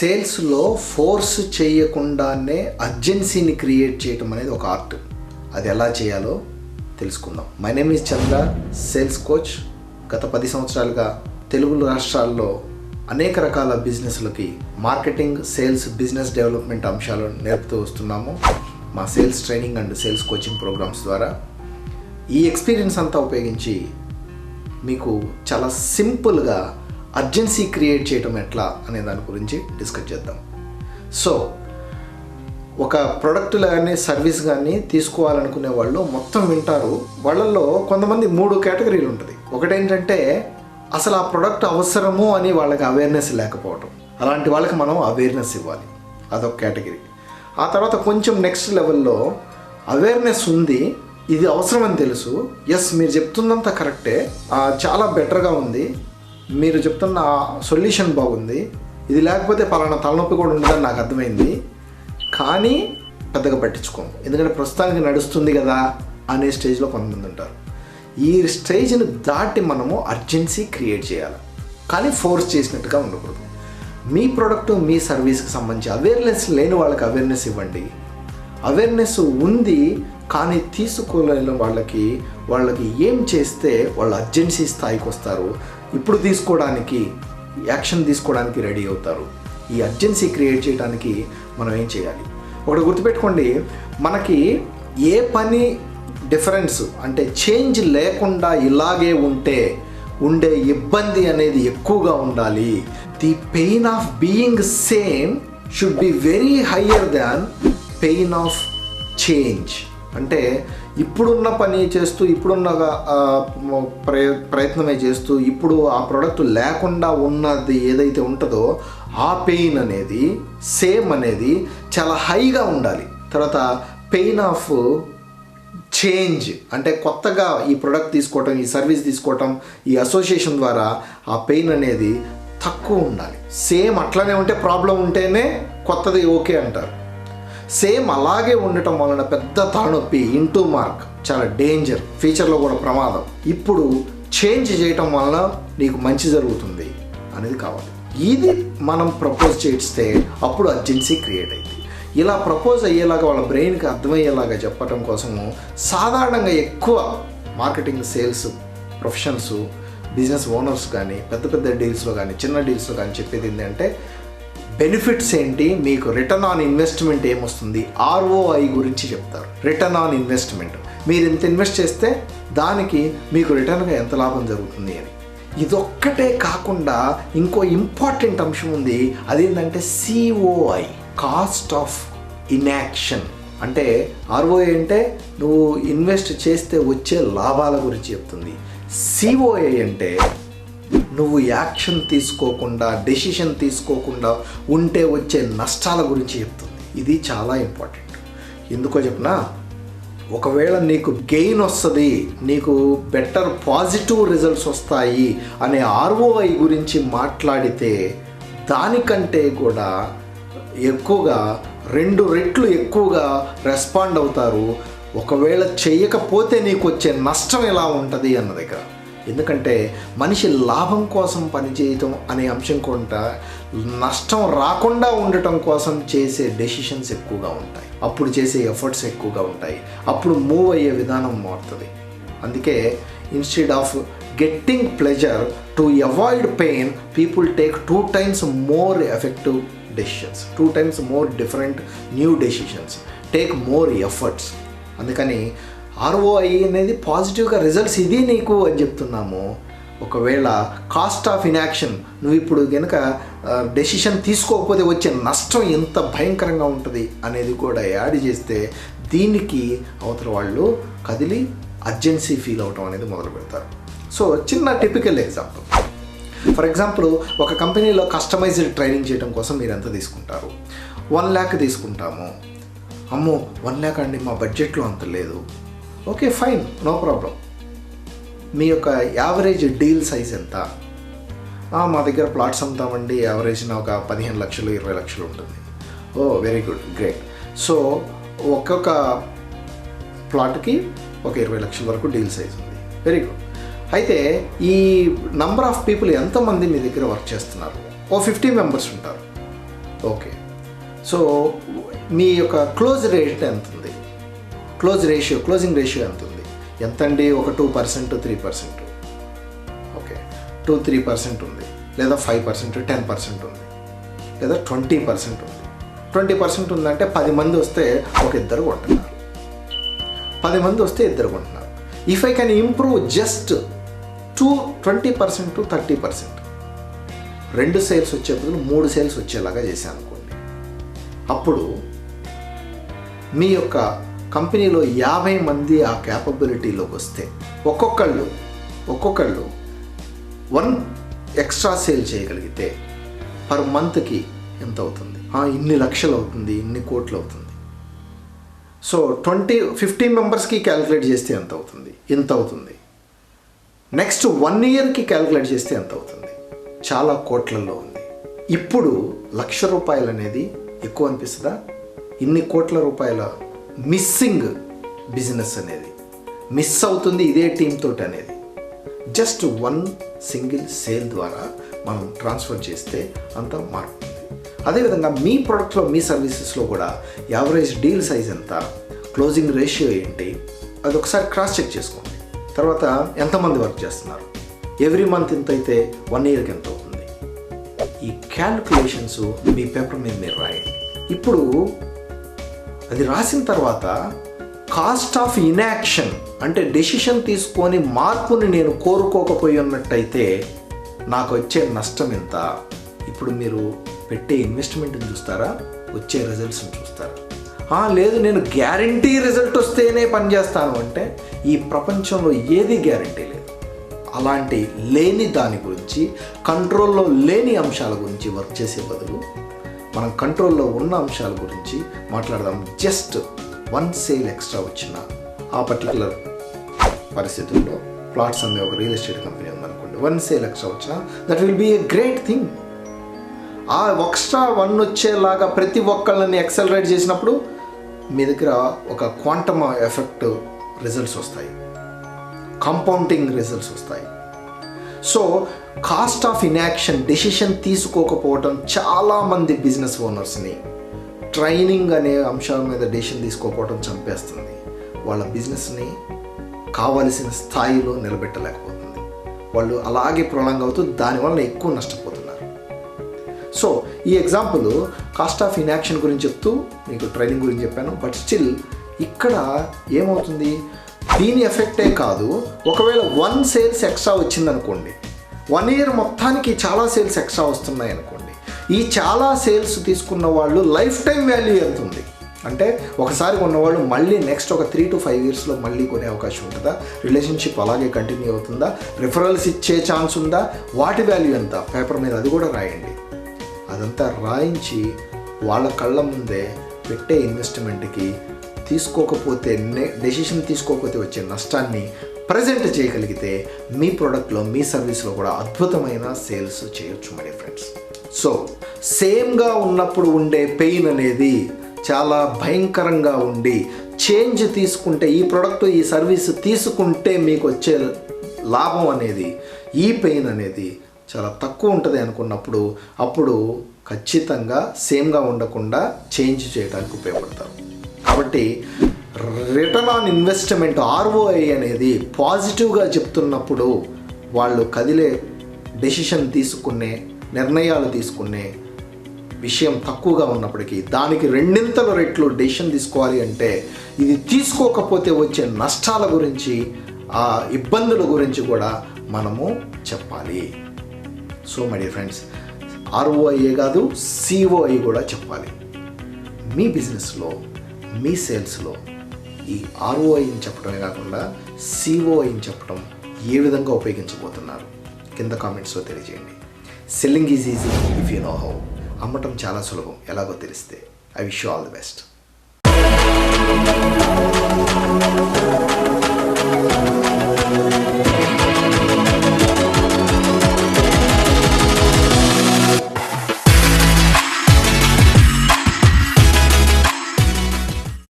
సేల్స్లో ఫోర్స్ చేయకుండానే అర్జెన్సీని క్రియేట్ చేయటం అనేది ఒక ఆర్ట్. అది ఎలా చేయాలో తెలుసుకుందాం. My name is Chandra sales coach. గత పది సంవత్సరాలుగా తెలుగు రాష్ట్రాల్లో అనేక రకాల బిజినెస్లకి మార్కెటింగ్ సేల్స్ బిజినెస్ డెవలప్మెంట్ అంశాలు నేర్పుతూ వస్తున్నాము. మా sales training and sales coaching programs ద్వారా. ఈ ఎక్స్పీరియన్స్ అంతా ఉపయోగించి మీకు చాలా సింపుల్గా అర్జెన్సీ క్రియేట్ చేయటం ఎట్లా అనే దాని గురించి డిస్కస్ చేద్దాం. సో ఒక ప్రోడక్ట్ కానీ సర్వీస్ కానీ తీసుకోవాలనుకునే వాళ్ళు మొత్తం వింటారు. వాళ్ళల్లో కొంతమంది మూడు కేటగిరీలు ఉంటుంది. ఒకటేంటంటే అసలు ఆ ప్రోడక్ట్ అవసరము అని వాళ్ళకి అవేర్నెస్ లేకపోవడం అలాంటి వాళ్ళకి మనం అవేర్నెస్ ఇవ్వాలి. అదొక కేటగిరీ. ఆ తర్వాత కొంచెం నెక్స్ట్ లెవెల్లో అవేర్నెస్ ఉంది. ఇది అవసరమని తెలుసు. ఎస్ మీరు చెప్తుందంతా కరెక్టే చాలా బెటర్గా ఉంది. మీరు చెప్తున్న సొల్యూషన్ బాగుంది. ఇది లేకపోతే పలానా తలనొప్పి కూడా ఉండదని నాకు అర్థమైంది. కానీ పెద్దగా పట్టించుకోము. ఎందుకంటే ప్రస్తుతానికి నడుస్తుంది కదా అనే స్టేజ్లో కొంతమంది ఉంటారు. ఈ స్టేజ్ని దాటి మనము అర్జెన్సీ క్రియేట్ చేయాలి. కానీ ఫోర్స్ చేసినట్టుగా ఉండకూడదు. మీ ప్రోడక్ట్ మీ సర్వీస్కి సంబంధించి అవేర్నెస్ లేని వాళ్ళకి అవేర్నెస్ ఇవ్వండి. అవేర్నెస్ ఉంది కానీ తీసుకోలేని వాళ్ళకి వాళ్ళకి ఏం చేస్తే వాళ్ళు అర్జెన్సీ స్థాయికి వస్తారు? ఇప్పుడు తీసుకోవడానికి యాక్షన్ తీసుకోవడానికి రెడీ అవుతారు. ఈ అర్జెన్సీ క్రియేట్ చేయడానికి మనం ఏం చేయాలి? ఒకటి గుర్తుపెట్టుకోండి మనకి ఏ పని డిఫరెన్స్ అంటే చేంజ్ లేకుండా ఇలాగే ఉంటే ఉండే ఇబ్బంది అనేది ఎక్కువగా ఉండాలి. The pain of being same should be very higher than pain of change. అంటే ఇప్పుడున్న పని చేస్తూ ఇప్పుడున్న ప్రయ ప్రయత్నమే చేస్తూ ఇప్పుడు ఆ ప్రోడక్ట్ లేకుండా ఉన్నది ఏదైతే ఉంటుందో ఆ పెయిన్ అనేది సేమ్ అనేది చాలా హైగా ఉండాలి. తర్వాత పెయిన్ ఆఫ్ చేంజ్ అంటే కొత్తగా ఈ ప్రోడక్ట్ తీసుకోవటం ఈ సర్వీస్ తీసుకోవటం ఈ అసోసియేషన్ ద్వారా ఆ పెయిన్ అనేది తక్కువ ఉండాలి. సేమ్ అట్లనే ఉంటే ప్రాబ్లం ఉంటేనే కొత్తది ఓకే అంటారు. సేమ్ అలాగే ఉండటం వలన పెద్ద తలనొప్పి ఇంటూ మార్క్ చాలా డేంజర్ ఫ్యూచర్లో కూడా ప్రమాదం. ఇప్పుడు చేంజ్ చేయటం వలన నీకు మంచి జరుగుతుంది అనేది కావాలి. ఇది మనం ప్రపోజ్ చేస్తే అప్పుడు అర్జెన్సీ క్రియేట్ అయింది ఇలా ప్రపోజ్ అయ్యేలాగా వాళ్ళ బ్రెయిన్కి అర్థమయ్యేలాగా చెప్పటం కోసము సాధారణంగా ఎక్కువ marketing sales professions business owners కానీ పెద్ద పెద్ద డీల్స్లో కానీ చిన్న డీల్స్లో కానీ చెప్పేది ఏంటంటే బెనిఫిట్స్ ఏంటి? మీకు రిటర్న్ ఆన్ ఇన్వెస్ట్మెంట్ ఏమొస్తుంది? ఆర్ఓఐ గురించి చెప్తారు. Return on investment. మీరు ఇంత ఇన్వెస్ట్ చేస్తే దానికి మీకు రిటర్న్గా ఎంత లాభం జరుగుతుంది అని. ఇదొక్కటే కాకుండా ఇంకో ఇంపార్టెంట్ అంశం ఉంది. అదేంటంటే సిఓఐ కాస్ట్ ఆఫ్ ఇన్యాక్షన్. అంటే ఆర్ఓఐ అంటే నువ్వు ఇన్వెస్ట్ చేస్తే వచ్చే లాభాల గురించి చెప్తుంది. సిఓఐ అంటే నువ్వు యాక్షన్ తీసుకోకుండా డెసిషన్ తీసుకోకుండా ఉంటే వచ్చే నష్టాల గురించి చెప్తుంది. ఇది చాలా ఇంపార్టెంట్. ఎందుకో చెప్పనా? ఒకవేళ నీకు గెయిన్ వస్తుంది నీకు బెటర్ పాజిటివ్ రిజల్ట్స్ వస్తాయి అనే ఆర్ఓఐ గురించి మాట్లాడితే దానికంటే కూడా ఎక్కువగా రెండు రెట్లు ఎక్కువగా రెస్పాండ్ అవుతారు. ఒకవేళ చేయకపోతే నీకు వచ్చే నష్టం ఎలా ఉంటుంది అన్న దగ్గర. ఎందుకంటే మనిషి లాభం కోసం పనిచేయటం అనే అంశం కొంట నష్టం రాకుండా ఉండటం కోసం చేసే డెసిషన్స్ ఎక్కువగా ఉంటాయి. అప్పుడు చేసే ఎఫర్ట్స్ ఎక్కువగా ఉంటాయి. అప్పుడు మూవ్ అయ్యే విధానం మారుతుంది. అందుకే instead of getting pleasure to avoid pain people take two times more effective decisions two times more different new decisions take more efforts అందుకని ఆర్ఓఐ అనేది పాజిటివ్గా రిజల్ట్స్ ఇది నీకు అని చెప్తున్నాము. ఒకవేళ కాస్ట్ ఆఫ్ ఇన్యాక్షన్ నువ్వు ఇప్పుడు కనుక డెసిషన్ తీసుకోకపోతే వచ్చే నష్టం ఎంత భయంకరంగా ఉంటుంది అనేది కూడా యాడ్ చేస్తే దీనికి అవతల వాళ్ళు కదిలి అర్జెన్సీ ఫీల్ అవటం అనేది మొదలు పెడతారు. సో చిన్న టిపికల్ ఎగ్జాంపుల్ ఫర్ ఎగ్జాంపుల్ ఒక కంపెనీలో కస్టమైజ్డ్ ట్రైనింగ్ చేయడం కోసం మీరు ఎంత తీసుకుంటారు? వన్ ల్యాక్ తీసుకుంటాము. అమ్మో వన్ ల్యాక్ అండి మా బడ్జెట్లో అంత లేదు. Okay fine no problem. మీ యొక్క యావరేజ్ డీల్ సైజ్ ఎంత? మా దగ్గర ప్లాట్స్ అమ్ముతామండి యావరేజ్న ఒక పదిహేను లక్షలు ఇరవై లక్షలు ఉంటుంది. Oh very good great. So ఒక్కొక్క ప్లాట్కి ఒక ఇరవై లక్షల వరకు డీల్ సైజ్ ఉంది. Very good. అయితే ఈ నంబర్ ఆఫ్ పీపుల్ ఎంతమంది మీ దగ్గర వర్క్ చేస్తున్నారు? ఓ ఫిఫ్టీ మెంబర్స్ ఉంటారు. ఓకే. సో మీ యొక్క క్లోజ్ రేట్ ఎంత ఉంది? క్లోజ్ రేషియో క్లోజింగ్ రేషియో ఎంత ఉంది? ఎంత అండి ఒక two percent three percent. Okay. Two three percent ఉంది. లేదా ఫైవ్ పర్సెంట్ టెన్ పర్సెంట్ ఉంది. లేదా ట్వంటీ పర్సెంట్ ఉంది. ట్వంటీ పర్సెంట్ ఉందంటే పది మంది వస్తే ఒక ఇద్దరు కొంటున్నారు. పది మంది వస్తే ఇద్దరు కొంటున్నారు. If I can improve just two twenty percent to thirty percent రెండు సేల్స్ వచ్చే బదులు మూడు సేల్స్ వచ్చేలాగా చేశాను అనుకోండి. అప్పుడు మీ యొక్క కంపెనీలో యాభై మంది ఆ క్యాపబిలిటీలోకి వస్తే ఒక్కొక్కళ్ళు ఒక్కొక్కళ్ళు వన్ ఎక్స్ట్రా సేల్ చేయగలిగితే పర్ మంత్కి ఎంత అవుతుంది? ఇన్ని లక్షలు అవుతుంది ఇన్ని కోట్లు అవుతుంది. సో ట్వంటీ ఫిఫ్టీన్ మెంబర్స్కి క్యాలిక్యులేట్ చేస్తే ఎంత అవుతుంది? ఇంత అవుతుంది. నెక్స్ట్ వన్ ఇయర్కి క్యాలిక్యులేట్ చేస్తే ఎంత అవుతుంది? చాలా కోట్లలో ఉంది. ఇప్పుడు లక్ష రూపాయలు అనేది ఎక్కువ అనిపిస్తుందా? ఇన్ని కోట్ల రూపాయల మిస్సింగ్ బిజినెస్ అనేది. మిస్ అవుతుంది ఇదే టీంతో తోటి అనేది. జస్ట్ వన్ సింగిల్ సేల్ ద్వారా మనం ట్రాన్స్ఫర్ చేస్తే అంత మారుతుంది అదేవిధంగా మీ ప్రోడక్ట్లో మీ సర్వీసెస్లో కూడా యావరేజ్ డీల్ సైజ్ ఎంత క్లోజింగ్ రేషియో ఏంటి అది ఒకసారి క్రాస్ చెక్ చేసుకోండి. తర్వాత ఎంతమంది వర్క్ చేస్తున్నారు? ఎవ్రీ మంత్ ఇంత అయితే వన్ ఇయర్కి ఎంత అవుతుంది? ఈ క్యాల్కులేషన్స్ మీ పేపర్ మీద మీరు రాయండి. ఇప్పుడు అది రాసిన తర్వాత కాస్ట్ ఆఫ్ ఇన్యాక్షన్ అంటే డెసిషన్ తీసుకొని మార్పుని నేను కోరుకోకపోయి ఉన్నట్టయితే నాకు వచ్చే నష్టం ఎంత? ఇప్పుడు మీరు పెట్టే ఇన్వెస్ట్మెంట్ని చూస్తారా? వచ్చే రిజల్ట్స్ని చూస్తారా? లేదు నేను గ్యారంటీ రిజల్ట్ వస్తేనే పనిచేస్తాను అంటే ఈ ప్రపంచంలో ఏది గ్యారంటీ లేదు. అలాంటి లేని దాని గురించి కంట్రోల్లో లేని అంశాల గురించి వర్క్ చేసే బదులు మనం కంట్రోల్లో ఉన్న అంశాల గురించి మాట్లాడదాం. జస్ట్ వన్ సేల్ ఎక్స్ట్రా వచ్చిన ఆ పర్టికులర్ పరిస్థితుల్లో ప్లాట్స్ అనే ఒక రియల్ ఎస్టేట్ కంపెనీ ఉందనుకోండి. వన్ సేల్ ఎక్స్ట్రా వచ్చిన that will be a great thing ఆ ఎక్స్ట్రా వన్ వచ్చేలాగా ప్రతి ఒక్కళ్ళని ఎక్సలరేట్ చేసినప్పుడు మీ దగ్గర ఒక క్వాంటమ్ ఎఫెక్ట్ రిజల్ట్స్ వస్తాయి. కాంపౌండింగ్ రిజల్ట్స్ వస్తాయి. So cost of inaction decision తీసుకోకపోవటం చాలామంది బిజినెస్ ఓనర్స్ని ట్రైనింగ్ అనే అంశాల మీద డెసిషన్ తీసుకోకపోవడం చంపేస్తుంది. వాళ్ళ బిజినెస్ని కావలసిన స్థాయిలో నిలబెట్టలేకపోతుంది. వాళ్ళు అలాగే ప్రొలాంగ్ అవుతూ దానివల్ల ఎక్కువ నష్టపోతున్నారు. సో ఈ ఎగ్జాంపుల్ కాస్ట్ ఆఫ్ ఇన్యాక్షన్ గురించి చెప్తూ మీకు ట్రైనింగ్ గురించి చెప్పాను బట్ స్టిల్ ఇక్కడ ఏమవుతుంది? దీని ఎఫెక్టే కాదు. ఒకవేళ వన్ సేల్స్ ఎక్స్ట్రా వచ్చిందనుకోండి వన్ ఇయర్ మొత్తానికి చాలా సేల్స్ ఎక్స్ట్రా వస్తున్నాయి అనుకోండి ఈ చాలా సేల్స్ తీసుకున్న వాళ్ళు లైఫ్ టైం వాల్యూ ఎంత ఉంది? అంటే ఒకసారి కొన్నవాళ్ళు మళ్ళీ నెక్స్ట్ ఒక త్రీ టు ఫైవ్ ఇయర్స్లో మళ్ళీ కొనే అవకాశం ఉంటుందా? రిలేషన్షిప్ అలాగే కంటిన్యూ అవుతుందా? రిఫరల్స్ ఇచ్చే ఛాన్స్ ఉందా? వాటి వాల్యూ ఎంత? పేపర్ మీద అది కూడా రాయండి. అదంతా రాయించి వాళ్ళ కళ్ళ ముందే పెట్టే ఇన్వెస్ట్మెంట్కి తీసుకోకపోతే నే డెసిషన్ తీసుకోకపోతే వచ్చే నష్టాన్ని ప్రజెంట్ చేయగలిగితే మీ ప్రోడక్ట్లో మీ సర్వీస్లో కూడా అద్భుతమైన సేల్స్ చేయొచ్చు మై ఫ్రెండ్స్ సో సేమ్గా ఉన్నప్పుడు ఉండే పెయిన్ అనేది చాలా భయంకరంగా ఉండి చేంజ్ తీసుకుంటే ఈ ప్రోడక్ట్ ఈ సర్వీస్ తీసుకుంటే మీకు వచ్చే లాభం అనేది ఈ పెయిన్ అనేది చాలా తక్కువ ఉంటుంది అనుకున్నప్పుడు అప్పుడు ఖచ్చితంగా సేమ్గా ఉండకుండా చేంజ్ చేయడానికి ఉపయోగపడతారు. కాబట్టి రిటర్న్ ఆన్ ఇన్వెస్ట్మెంట్ ఆర్ఓఐ అనేది పాజిటివ్గా చెప్తున్నప్పుడు వాళ్ళు కదిలే డెసిషన్ తీసుకునే నిర్ణయాలు తీసుకునే విషయం తక్కువగా ఉన్నప్పటికీ దానికి రెండింతల రెట్లు డెసిషన్ తీసుకోవాలి అంటే ఇది తీసుకోకపోతే వచ్చే నష్టాల గురించి ఆ ఇబ్బందుల గురించి కూడా మనము చెప్పాలి. సో మై డియర్ ఫ్రెండ్స్ ఆర్ఓఐఏ కాదు సిఓఐ కూడా చెప్పాలి. మీ బిజినెస్లో మీ సేల్స్లో ఈ ఆర్ఓఐని చెప్పడమే కాకుండా సిఓఐని చెప్పడం ఏ విధంగా ఉపయోగించబోతున్నారు? కింద కామెంట్స్లో తెలియజేయండి. Selling is easy if you know how అమ్మటం చాలా సులభం. ఎలాగో తెలిస్తే. I wish you all the best